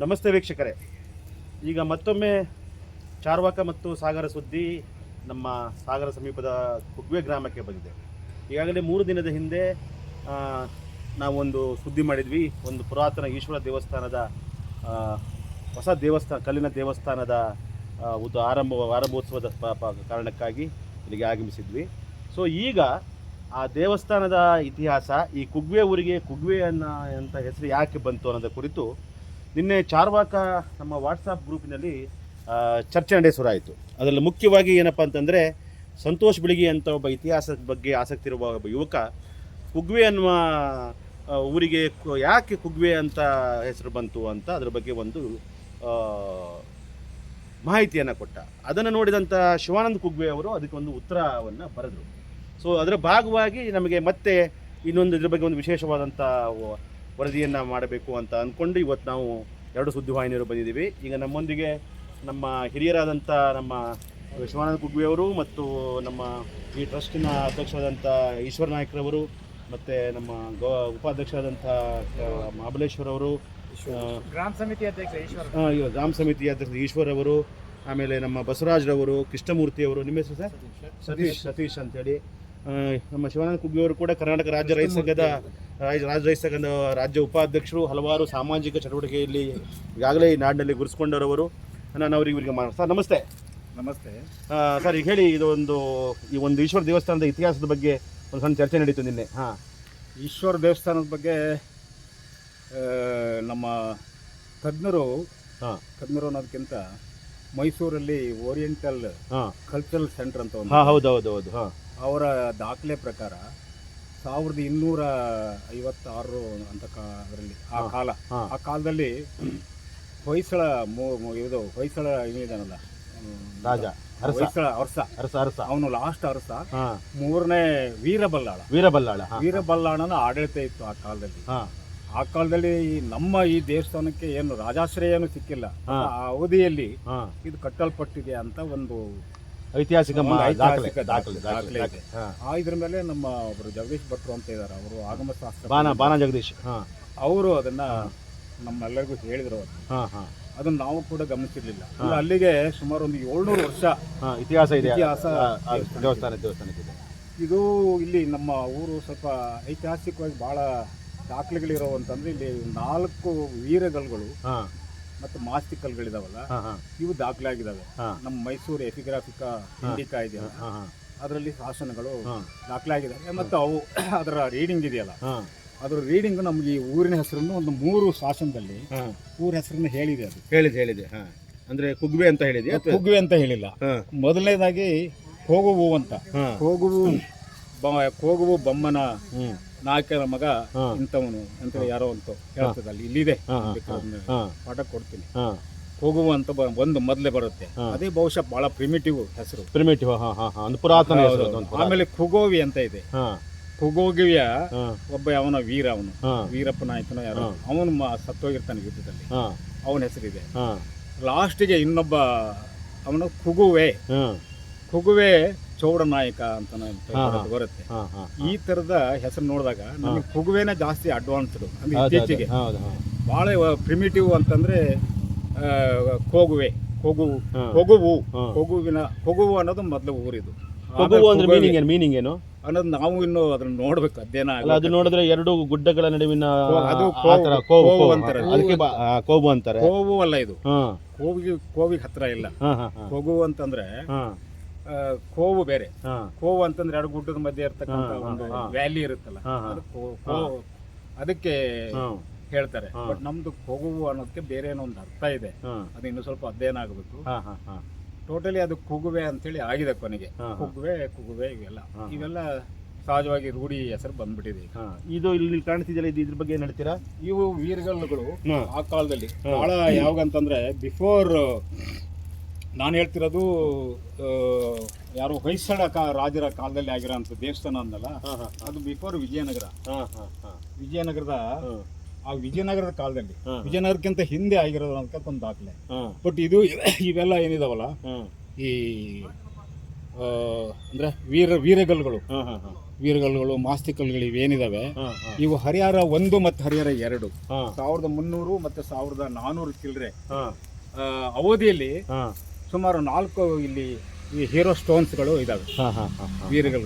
ನಮಸ್ತೆ ವೀಕ್ಷಕರೇ. ಈಗ ಮತ್ತೊಮ್ಮೆ ಚಾರ್ವಾಕ ಮತ್ತು ಸಾಗರ ಸುದ್ದಿ ನಮ್ಮ ಸಾಗರ ಸಮೀಪದ ಕುಗ್ವೆ ಗ್ರಾಮಕ್ಕೆ ಬಂದಿದೆ. ಈಗಾಗಲೇ ಮೂರು ದಿನದ ಹಿಂದೆ ನಾವೊಂದು ಸುದ್ದಿ ಮಾಡಿದ್ವಿ. ಒಂದು ಪುರಾತನ ಈಶ್ವರ ದೇವಸ್ಥಾನದ ಹೊಸ ದೇವಸ್ಥಾನ, ಕಲ್ಲಿನ ದೇವಸ್ಥಾನದ ಒಂದು ಆರಂಭ, ಆರಂಭೋತ್ಸವದ ಕಾರಣಕ್ಕಾಗಿ ಇಲ್ಲಿಗೆ ಆಗಮಿಸಿದ್ವಿ. ಸೊ ಈಗ ಆ ದೇವಸ್ಥಾನದ ಇತಿಹಾಸ, ಈ ಕುಗ್ವೆ ಊರಿಗೆ ಕುಗ್ವೆ ಅನ್ನ ಅಂತ ಹೆಸರು ಯಾಕೆ ಬಂತು ಅನ್ನೋದ ಕುರಿತು ನಿನ್ನೆ ಚಾರ್ವಾಕ ನಮ್ಮ ವಾಟ್ಸಪ್ ಗ್ರೂಪಿನಲ್ಲಿ ಚರ್ಚೆ ನಡೆಸುವ ಆಯಿತು ಅದರಲ್ಲಿ ಮುಖ್ಯವಾಗಿ ಏನಪ್ಪ ಅಂತಂದರೆ, ಸಂತೋಷ್ ಬಿಳಿಗಿ ಅಂತ ಒಬ್ಬ ಇತಿಹಾಸದ ಬಗ್ಗೆ ಆಸಕ್ತಿ ಇರುವ ಒಬ್ಬ ಯುವಕ, ಕುಗ್ವೆ ಅನ್ನುವ ಊರಿಗೆ ಯಾಕೆ ಕುಗ್ವೆ ಅಂತ ಹೆಸರು ಬಂತು ಅಂತ ಅದ್ರ ಬಗ್ಗೆ ಒಂದು ಮಾಹಿತಿಯನ್ನು ಕೊಟ್ಟ. ಅದನ್ನು ನೋಡಿದಂಥ ಶಿವಾನಂದ ಕುಗ್ವೆ ಅವರು ಅದಕ್ಕೆ ಒಂದು ಉತ್ತರವನ್ನು ಬರೆದರು. ಸೊ ಅದರ ಭಾಗವಾಗಿ ನಮಗೆ ಮತ್ತೆ ಇನ್ನೊಂದು ಇದ್ರ ಬಗ್ಗೆ ಒಂದು ವಿಶೇಷವಾದಂಥ ವರದಿಯನ್ನು ಮಾಡಬೇಕು ಅಂತ ಅಂದ್ಕೊಂಡು ಇವತ್ತು ನಾವು ಎರಡು ಸುದ್ದಿವಾಹಿನಿಯರು ಬಂದಿದ್ದೀವಿ. ಈಗ ನಮ್ಮೊಂದಿಗೆ ನಮ್ಮ ಹಿರಿಯರಾದಂಥ ನಮ್ಮ ಶಿವಾನಂದ ಕುಗ್ವಿಯವರು ಮತ್ತು ನಮ್ಮ ಈ ಟ್ರಸ್ಟಿನ ಅಧ್ಯಕ್ಷರಾದಂಥ ಈಶ್ವರ ನಾಯ್ಕರವರು ಮತ್ತು ನಮ್ಮ ಗೋ ಉಪಾಧ್ಯಕ್ಷರಾದಂಥ ಮಹಾಬಲೇಶ್ವರವರು ಅವರು ಗ್ರಾಮ ಸಮಿತಿ ಅಧ್ಯಕ್ಷ ಈಶ್ವರ. ಗ್ರಾಮ ಸಮಿತಿ ಅಧ್ಯಕ್ಷ ಈಶ್ವರ್ ಅವರು ಆಮೇಲೆ ನಮ್ಮ ಬಸವರಾಜ್ರವರು ಕೃಷ್ಣಮೂರ್ತಿಯವರು ನಿಮ್ಮ ಹೆಸರು ಸರ್? ಸತೀಶ್. ಸತೀಶ್ ಅಂತೇಳಿ. ನಮ್ಮ ಶಿವಾನಂದ ಕುಗ್ಗಿಯವರು ಕೂಡ ಕರ್ನಾಟಕ ರಾಜ್ಯ ರೈತ ಸಂಘದ ರಾಜ್ಯ ರಾಜ್ಯ ಉಪಾಧ್ಯಕ್ಷರು ಹಲವಾರು ಸಾಮಾಜಿಕ ಚಟುವಟಿಕೆಯಲ್ಲಿ ಈಗಾಗಲೇ ಈ ನಾಡಿನಲ್ಲಿ ಗುರುಸ್ಕೊಂಡವರವರು ನಾನು ಅವ್ರಿಗೆ ಇವರಿಗೆ ಮಾಡ ಸರ್ ನಮಸ್ತೆ. ನಮಸ್ತೆ. ಸರ್ ಈಗ ಹೇಳಿ ಇದು ಒಂದು ಈ ಒಂದು ಈಶ್ವರ ದೇವಸ್ಥಾನದ ಇತಿಹಾಸದ ಬಗ್ಗೆ ಒಂದು ಸಣ್ಣ ಚರ್ಚೆ ನಡೀತು ನಿನ್ನೆ. ಹಾಂ. ಈಶ್ವರ ದೇವಸ್ಥಾನದ ಬಗ್ಗೆ ನಮ್ಮ ತಜ್ಞರು ಹಾಂ. ತಜ್ಞರು ಅನ್ನೋದಕ್ಕಿಂತ ಮೈಸೂರಲ್ಲಿ ಓರಿಯೆಂಟಲ್ ಹಾಂ. ಕಲ್ಚರಲ್ ಸೆಂಟರ್ ಅಂತ ಒಂದು ಹಾಂ ಹೌದು ಹೌದು ಹೌದು ಹಾಂ. ಅವರ ದಾಖಲೆ ಪ್ರಕಾರ ಸಾವಿರದ ಇನ್ನೂರ ಐವತ್ತಾರು ಅಂತ ಕಾ- ಅದರಲ್ಲಿ ಆ ಕಾಲ. ಆ ಕಾಲದಲ್ಲಿ ಹೊಯ್ಸಳ ಮು- ಇದು ಹೊಯ್ಸಳ ಇದಾನಲ್ಲ ರಾಜ ಅರಸ. ಹೊಯ್ಸಳ ಅರಸ. ಅರಸ ಅರಸ. ಅವನು ಲಾಸ್ಟ್ ಅರಸ. ಹಾಂ. ಮೂರನೇ ವೀರಬಲ್ಲಾಳ. ವೀರಬಲ್ಲಾಳ ಹಾಂ ವೀರಬಲ್ಲಾಳನ ಆಡಳಿತ ಇತ್ತು ಆ ಕಾಲದಲ್ಲಿ. ಹಾಂ. ಆ ಕಾಲದಲ್ಲಿ ಈ ನಮ್ಮ ಈ ದೇವಸ್ಥಾನಕ್ಕೆ ಏನು ರಾಜಾಶ್ರಯನೂ ಸಿಕ್ಕಿಲ್ಲ. ಹಾ. ಆ ಅವಧಿಯಲ್ಲಿ ಹಾಂ. ಇದು ಕಟ್ಟಲ್ಪಟ್ಟಿದೆ ಅಂತ ಒಂದು ಐತಿಹಾಸಿಕ ಮಾ- ದಾಖಲೆ. ಐತಿಹಾಸಿಕ ದಾಖಲೆ ದಾಖಲೆ ದಾಖಲೆ ಇದೆ. ಹಾಂ. ಆ ಇದ್ರ ಮೇಲೆ ನಮ್ಮ ಒಬ್ರು ಜಗದೀಶ್ ಭಟ್ರು ಅಂತ ಇದ್ದಾರೆ ಅವರು ಆಗಮ ಶಾಸ್ತ್ರ ಬಾನ ಬಾನ ಜಗದೀಶ್. ಹಾ. ಅವರು ಅದನ್ನ ನಮ್ಮೆಲ್ಲರಿಗೂ ಹೇಳಿದ್ರು ಅವ್ರು. ಹಾ ಹಾ. ಅದನ್ನ ನಾವು ಕೂಡ ಗಮನಿಸಿರ್ಲಿಲ್ಲ. ಅಂದ್ರೆ ಅಲ್ಲಿಗೆ ಸುಮಾರು ಒಂದು ಏಳ್ನೂರು ವರ್ಷ ಹಾಂ ಇತಿಹಾಸ ಇದೆ. ಇತಿಹಾಸ ಆ, ಆ, ದೇವಸ್ಥಾನ ದೇವಸ್ಥಾನ ದೇವಸ್ಥಾನಕ್ಕಿದೆ ಇದು. ಇಲ್ಲಿ ನಮ್ಮ ಊರು ಸ್ವಲ್ಪ ಐತಿಹಾಸಿಕವಾಗಿ ಬಹಳ ದಾಖಲೆಗಳಿರೋ ಅಂತಂದ್ರೆ ಇಲ್ಲಿ ನಾಲ್ಕು ವೀರಗಲ್ಗಳು ಹಾಂ. ಮತ್ತು ಮಾಸ್ತಿ ಕಲ್ಗಳಿದಾವಲ್ಲ ಇವು ದಾಖಲೆ ಆಗಿದಾವೆ ನಮ್ಮ ಮೈಸೂರು ಎಪಿಗ್ರಾಫಿಕ ಇಂಡಿಕಾ ಇದೆಯಲ್ಲ ಅದರಲ್ಲಿ ಶಾಸನಗಳು ದಾಖಲೆ ಆಗಿದ್ದಾವೆ ಮತ್ತು ಅವು ಅದರ ರೀಡಿಂಗ್ ಇದೆಯಲ್ಲ ಅದರ ರೀಡಿಂಗ್ ನಮ್ಗೆ ಈ ಊರಿನ ಹೆಸರನ್ನು ಒಂದು ಮೂರು ಶಾಸನದಲ್ಲಿ ಊರ ಹೆಸರನ್ನು ಹೇಳಿದೆ ಅದು. ಹೇಳಿದೆ ಹೇಳಿದೆ ಅಂದ್ರೆ ಕುಗ್ವೆ ಅಂತ ಹೇಳಿದೆ ಕುಗ್ವೆ ಅಂತ ಹೇಳಿಲ್ಲ. ಮೊದಲನೇದಾಗಿ ಹೋಗುವು ಅಂತ. ಹೋಗುವು ಕೋಗುವು ಹೋಗುವು ಬೊಮ್ಮನ ನಾಯಕನ ಮಗ ಇಂಥವನು ಅಂತ ಯಾರೋ ಅಂತ ಹೇಳ್ತದೆ ಅಲ್ಲಿ. ಇಲ್ಲಿದೆ. ಪಾಠ ಕೊಡ್ತೀನಿ. ಹೋಗುವ ಅಂತ ಒಂದು ಮೊದಲೇ ಬರುತ್ತೆ. ಅದೇ ಬಹುಶಃ ಬಹಳ ಪ್ರಿಮಿಟಿವ್ ಹೆಸರು. ಪ್ರಿಮಿಟಿವ್ ಪುರಾತನ ಆಮೇಲೆ ಖುಗೋವಿ ಅಂತ ಇದೆ. ಖುಗೋಗಿವಿಯ ಒಬ್ಬ ಅವನ ವೀರ ಅವನು. ವೀರಪ್ಪ ನಾಯಕನೋ ಯಾರೋ. ಅವನು ಸತ್ತೋಗಿರ್ತಾನೆ ಯುದ್ಧದಲ್ಲಿ. ಅವನ ಹೆಸರಿದೆ. ಹಾ. ಲಾಸ್ಟಿಗೆ ಇನ್ನೊಬ್ಬ ಅವನು ಖುಗುವೆ. ಕುಗುವೆ ಖುಗುವೆ ಚೌಡ ನಾಯಕ ಅಂತ. ಬರುತ್ತೆ ಈ ತರದ ಹೆಸರು ನೋಡಿದಾಗ ನಮಗೆ ಖುಗುವೆನೇ ಜಾಸ್ತಿ ಅಡ್ವಾನ್ಸ್ಡ್ ಅಂದ್ರೆ ಇತ್ತೀಚೆಗೆ. ಬಹಳ ಪ್ರಿಮಿಟಿವ್ ಅಂತಂದ್ರೆ ಕೋಗುವೆ ಕೊಗುವು. ಕೊಗುವು. ಕೊಗುವಿನ ಕೊಗುವು ಅನ್ನೋದು ಮೊದಲು ಊರಿದು. ಕೊಗುವು ಅಂದ್ರೆ ಮೀನಿಂಗ್ ಏನು? ಮೀನಿಂಗ್ ಏನು? ಅನ್ನೋದು ನಾವು ಇನ್ನು ಅದನ್ನ ನೋಡ್ಬೇಕು ಅಧ್ಯಯನ ಅದು ನೋಡಿದ್ರೆ ಎರಡು ಗುಡ್ಡಗಳ ನಡುವಿನ ಅದು ಕೋವು- ಅಂತಾರೆ. ಅದಕ್ಕೆ ಕೋವು ಅಂತಾರೆ. ಕೋವು ಅಲ್ಲ ಇದು. ಕೋವಿಗೆ ಕೋವಿಗೆ ಹತ್ರ ಇಲ್ಲ. ಕೊಗು ಅಂತಂದ್ರೆ ಕೋವು ಬೇರೆ. ಕೋವು ಅಂತಂದ್ರೆ ಎರಡು ಗುಡ್ಡದ ಮಧ್ಯೆ ಹಾ, ಒಂದು ವ್ಯಾಲಿ ಇರುತ್ತಲ್ಲ ಹಾ, ಹಾ. ಅದು ಕೋ- ಕೋ- ಅದಕ್ಕೆ ಹೇಳ್ತಾರೆ. ಬಟ್ ನಮ್ದು ಕೊಗುವು ಅನ್ನೋದಕ್ಕೆ ಬೇರೆ ಏನೋ ಒಂದು ಅರ್ಥ ಇದೆ. ಅದು ಇನ್ನು ಸ್ವಲ್ಪ ಅಧ್ಯಯನ ಆಗಬೇಕು. ಟೋಟಲಿ ಅದು ಕುಗುವೆ ಅಂತೇಳಿ ಆಗಿದೆ ಕೊನೆಗೆ. ಕುಗುವೆ ಕುಗುವೆ ಇವೆಲ್ಲ. ಇವೆಲ್ಲ ಸಹಜವಾಗಿ ರೂಢಿ ಹೆಸರು ಬಂದ್ಬಿಟ್ಟಿದೆ ಈಗ. ಇದು ಇಲ್ಲಿ ಕಾಣಿಸ್ತಿದೆಯಲ್ಲ ಇದು ಇದ್ರ ಬಗ್ಗೆ ನಡೀತೀರಾ ಹೇಳ್ತೀರಾ? ಇವು ವೀರಗಲ್ಲುಗಳು ಆ ಕಾಲದಲ್ಲಿ. ಬಹಳ ಯಾವಾಗಂತಂದ್ರೆ ಬಿಫೋರ್ ನಾನು ಹೇಳ್ತಿರೋದು ಯಾರು ಹೊಯ್ಸಳ ಕಾ ರಾಜರ ಕಾಲದಲ್ಲಿ ಆಗಿರೋಂಥ ದೇವಸ್ಥಾನ ಅಂದಲ್ಲ ಹಾಂ ಹಾಂ ಅದು ಬಿಫೋರ್ ವಿಜಯನಗರ. ಹಾಂ ಹಾಂ ಹಾಂ. ವಿಜಯನಗರದ ಆ ವಿಜಯನಗರದ ಕಾಲದಲ್ಲಿ. ವಿಜಯನಗರಕ್ಕಿಂತ ಹಿಂದೆ ಆಗಿರೋದು ಅಂತ ಒಂದು ದಾಖಲೆ ಬಟ್ ಇದು ಇವೆಲ್ಲ ಏನಿದಾವಲ್ಲ ಈ ಅಂದ್ರೆ ವೀರ ವೀರಗಲ್ಗಳು. ಹಾಂ ಹಾಂ ಹಾಂ. ವೀರಗಲ್ಗಳು ಮಾಸ್ತಿಕಲ್ಗಳು ಇವೇನಿದಾವೆ ಇವು ಹರಿಹರ ಒಂದು ಮತ್ತು ಹರಿಹರ ಎರಡು. ಸಾವಿರದ ಮುನ್ನೂರು ಮತ್ತೆ ಸಾವಿರದ ನಾನ್ನೂರು ಚಿಲ್ಲರೆ ಅವಧಿಯಲ್ಲಿ ಹಾ. ಸುಮಾರು ನಾಲ್ಕು ಇಲ್ಲಿ ಈ ಹೀರೋ ಸ್ಟೋನ್ಸ್ಗಳು ಇದ್ದಾವೆ ವೀರಗಲ್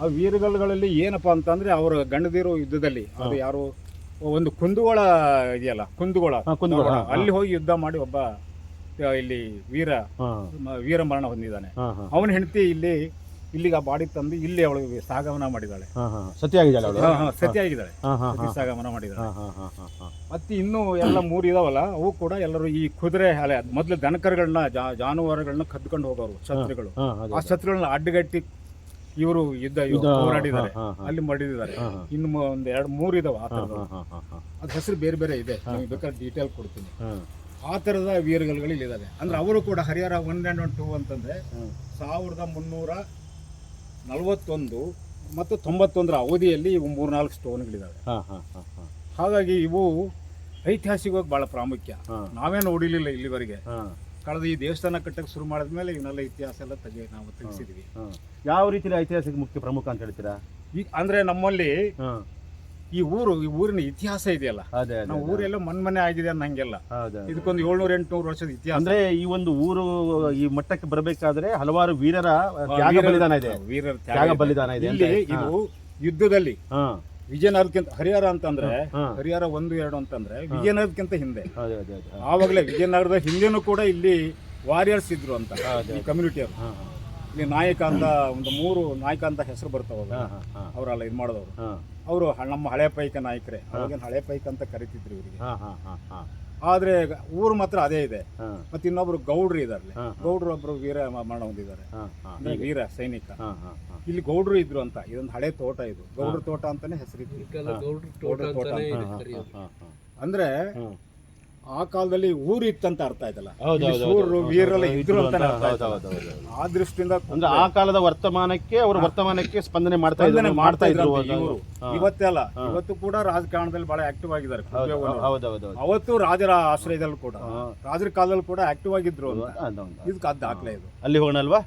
ಆ ವೀರಗಲ್ಗಳಲ್ಲಿ ಏನಪ್ಪಾ ಅಂತಂದ್ರೆ ಅವರ ಗಂಡದಿರೋ ಯುದ್ಧದಲ್ಲಿ ಅದು ಯಾರು ಒಂದು ಕುಂದುಗೋಳ ಇದೆಯಲ್ಲ ಕುಂದುಗೋಳ. ಅಲ್ಲಿ ಹೋಗಿ ಯುದ್ಧ ಮಾಡಿ ಒಬ್ಬ ಇಲ್ಲಿ ವೀರ ವೀರ ಮರಣ ಹೊಂದಿದ್ದಾನೆ. ಅವನ ಹೆಂಡತಿ ಇಲ್ಲಿ ಇಲ್ಲಿಗೆ ಆ ಬಾಡಿ ತಂದು ಇಲ್ಲಿ ಅವಳು ಸಾಗಮನ ಮಾಡಿದಾಳೆ ಸತಿ ಆಗಿದ್ದಾಳೆ ಸತ್ಯಾಗಿದ್ದಾಳೆ ಅವಳು ಹಾ, ಹಾ, ಸತಿಯಾಗಿದ್ದಾಳೆ ಹಾ ಹಾ ಸತಿ ಹಾ ಸಾಗಮನ ಮಾಡಿದ್ದಾಳೆ ಹಾ ಹಾ ಹಾ ಹಾ ಹಾ ಮತ್ತೆ ಇನ್ನೂ ಎಲ್ಲ ಮೂರು ಇದಾವಲ್ಲ ಅವು ಕೂಡ ಎಲ್ಲರೂ ಈ ಕುದುರೆ ಅಲೆ ಮೊದಲು ದನಕರುಗಳನ್ನ ಜಾನುವಾರುಗಳನ್ನ ಕದ್ಕೊಂಡು ಹೋಗೋರು ಛತ್ರಿಗಳು ಹಾ ಅದೇ ಆ ಶತ್ರುಗಳನ್ನ ಅಡ್ಡಗಟ್ಟಿ ಇವರು ಯುದ್ಧ ಯುದ್ಧ, ಹೋರಾಡಿದ್ದಾರೆ ಹಾ, ಹಾ, ಹಾ. ಅಲ್ಲಿ ಮಡಿದಿದ್ದಾರೆ ಹಾ, ಹಾ. ಇನ್ನು ಮ- ಒಂದ್ ಎರಡು ಮೂರು ಇದಾವ ಆ ಹಾ ಥರದ್ದು ಹಾ ಹಾ ಹಾ ಅದ್ ಹೆಸರು ಬೇರೆ ಬೇರೆ ಇದೆ ನಿಮ್ಗೆ ಬೇಕಾದ್ರೆ ಡೀಟೇಲ್ ಕೊಡ್ತೀನಿ ಹಾ ಆ ಥರದ ವೀರಗಲ್ಗಳು ಇಲ್ಲಿದ್ದಾವೆ ಅಂದ್ರೆ ಅವರು ಕೂಡ Harihara one and one two ಅಂತಂದ್ರೆ. ಸಾವಿರದ ಮುನ್ನೂರ ನಲವತ್ತೊಂದು ಮತ್ತು ತೊಂಬತ್ತೊಂದರ ಅವಧಿಯಲ್ಲಿ ಇವು ಮೂರ್ನಾಲ್ಕು ಸ್ಟೋನ್ಗಳಿದ್ದಾವೆ ಹಾ ಹಾ ಹಾ ಹಾ. ಹಾಗಾಗಿ ಇವು ಐತಿಹಾಸಿಕವಾಗಿ ಭಾಳ ಪ್ರಾಮುಖ್ಯ. ನಾವೇನು ನಾವೇ ನೋಡಿಲಿಲ್ಲ ಇಲ್ಲಿವರೆಗೆ ಕಳೆದ ಈ ದೇವಸ್ಥಾನ ಕಟ್ಟಕ್ಕೆ ಶುರು ಮಾಡಿದ್ಮೇಲೆ ಇವನ್ನೆಲ್ಲ ಇತಿಹಾಸ ಎಲ್ಲ ತೆಗೆ ನಾವು ತಿಳಿಸಿದ್ವಿ. ಹಾ. ಯಾವ ರೀತಿಯ ಐತಿಹಾಸಿಕ ಮುಖ್ಯ ಪ್ರಮುಖ ಅಂತ ಹೇಳ್ತೀರಾ? ಈ ಅಂದ್ರೆ ನಮ್ಮಲ್ಲಿ ಈ ಊರು ಈ ಊರಿನ ಇತಿಹಾಸ ಇದೆಯಲ್ಲ? ಅದೇ ಅದೇ ನಾವು ಊರೆಲ್ಲ ಮನ್ಮನೆ ಆಗಿದೆ ಅನ್ನಂಗೆಲ್ಲ. ಹೌದು ಇದಕ್ಕೊಂದು ಏಳ್ನೂರ ಎಂಟುನೂರು ವರ್ಷದ ಇತಿಹಾಸ. ಅಂದ್ರೆ ಈ ಒಂದು ಊರು ಈ ಮಟ್ಟಕ್ಕೆ ಬರಬೇಕಾದ್ರೆ ಹಲವಾರು ವೀರರ ತ್ಯಾಗ ವೀರರ- ಬಲಿದಾನ ಇದೆ. ವೀರರ ತ್ಯಾಗ ತ್ಯಾಗ ಇದೆ. ಬಲಿದಾನ ಇದೆ ಇಲ್ಲಿ ಇದು ಯುದ್ಧದಲ್ಲಿ ಹಾ. ವಿಜಯನಗರಕ್ಕಿಂತ ಹರಿಹರ ಅಂತಂದ್ರೆ ಹಾ ಹರಿಹರ ಒಂದು ಎರಡು ಅಂತಂದ್ರೆ ವಿಜಯನಗರಕ್ಕಿಂತ ಹಿಂದೆ. ಆವಾಗಲೇ ವಿಜಯನಗರದ ಹಿಂದೆನೂ ಕೂಡ ಇಲ್ಲಿ ವಾರಿಯರ್ಸ್ ಇದ್ರು ಅಂತ. ಈ ಕಮ್ಯುನಿಟಿಯವರು ಹಾ. ಇಲ್ಲಿ ನಾಯಕ ಅಂತ ಒಂದು ಮೂರು ನಾಯಕ ಅಂತ ಹೆಸರು ಬರ್ತಾವಲ್ಲ ಅವರಲ್ಲ ಇದು ಮಾಡಿದವರು ಅವರು ನಮ್ಮ ಹಳೆ ಪೈಕ ನಾಯಕರೇ. ಅವ್ರಿಗೆ ಹಳೆ ಪೈಕ ಅಂತ ಕರಿತಿದ್ರು ಇವರಿಗೆ. ಹಾ ಹಾ ಹಾ ಹಾ. ಆದ್ರೆ ಊರು ಮಾತ್ರ ಅದೇ ಇದೆ. ಮತ್ತೆ ಇನ್ನೊಬ್ರು ಗೌಡ್ರು ಇದಾರೆ ಗೌಡ್ರು ಒಬ್ರು ವೀರ ಮರಣ ಹೊಂದಿದ್ದಾರೆ. ಅಂದ್ರೆ ವೀರ ಸೈನಿಕ. ಹಾ ಹಾ ಹಾ. ಇಲ್ಲಿ ಗೌಡ್ರು ಇದ್ರು ಅಂತ. ಇದೊಂದು ಹಳೆ ತೋಟ ಇದು. ಗೌಡ್ರ ತೋಟ ಅಂತಾನೆ ಹೆಸರಿತ್ತು. ಗೌಡ್ರ ತೋಟ. ಅಂದ್ರೆ. ಆ ಕಾಲದಲ್ಲಿ ಊರು ಇತ್ತಂತ ಅರ್ಥ ಆಯ್ತಲ್ಲ? ಹೌದು, ಇಲ್ಲಿ ಹೌದು, ಶೂರರು ಹೌದು. ವೀರರೆಲ್ಲ ಹೌದು, ಇದ್ರು ಅಂತ ಅರ್ಥ. ಆ ದೃಷ್ಟಿಯಿಂದ ಅಂದ್ರೆ ಆ ಕಾಲದ ವರ್ತಮಾನಕ್ಕೆ ಅವರು ವರ್ತಮಾನಕ್ಕೆ ಸ್ಪಂದನೆ ಮಾಡ್ತಾ ಸ್ಪಂದನೆ ಇದ್ರು ಮಾಡ್ತಾ ಇದ್ರು ಇದ್ರು ಇವರು. ಇವತ್ತೇ ಅಲ್ಲ ಇವತ್ತು ಕೂಡ ರಾಜಕಾರಣದಲ್ಲಿ ಬಹಳ ಆಕ್ಟಿವ್ ಆಗಿದ್ದಾರೆ ಅವತ್ತು ರಾಜರ ಆಶ್ರಯದಲ್ಲಿ ಕೂಡ ರಾಜರ ಕಾಲದಲ್ಲಿ ಕೂಡ ಆಕ್ಟಿವ್ ಆಗಿದ್ರು ಅಂತ. ಇದಕ್ಕೆ ಅದ್ ದಾಖಲೆ ಇದು. ಅಲ್ಲಿ ಹೋಗೋಣ ಅಲ್ವಾ?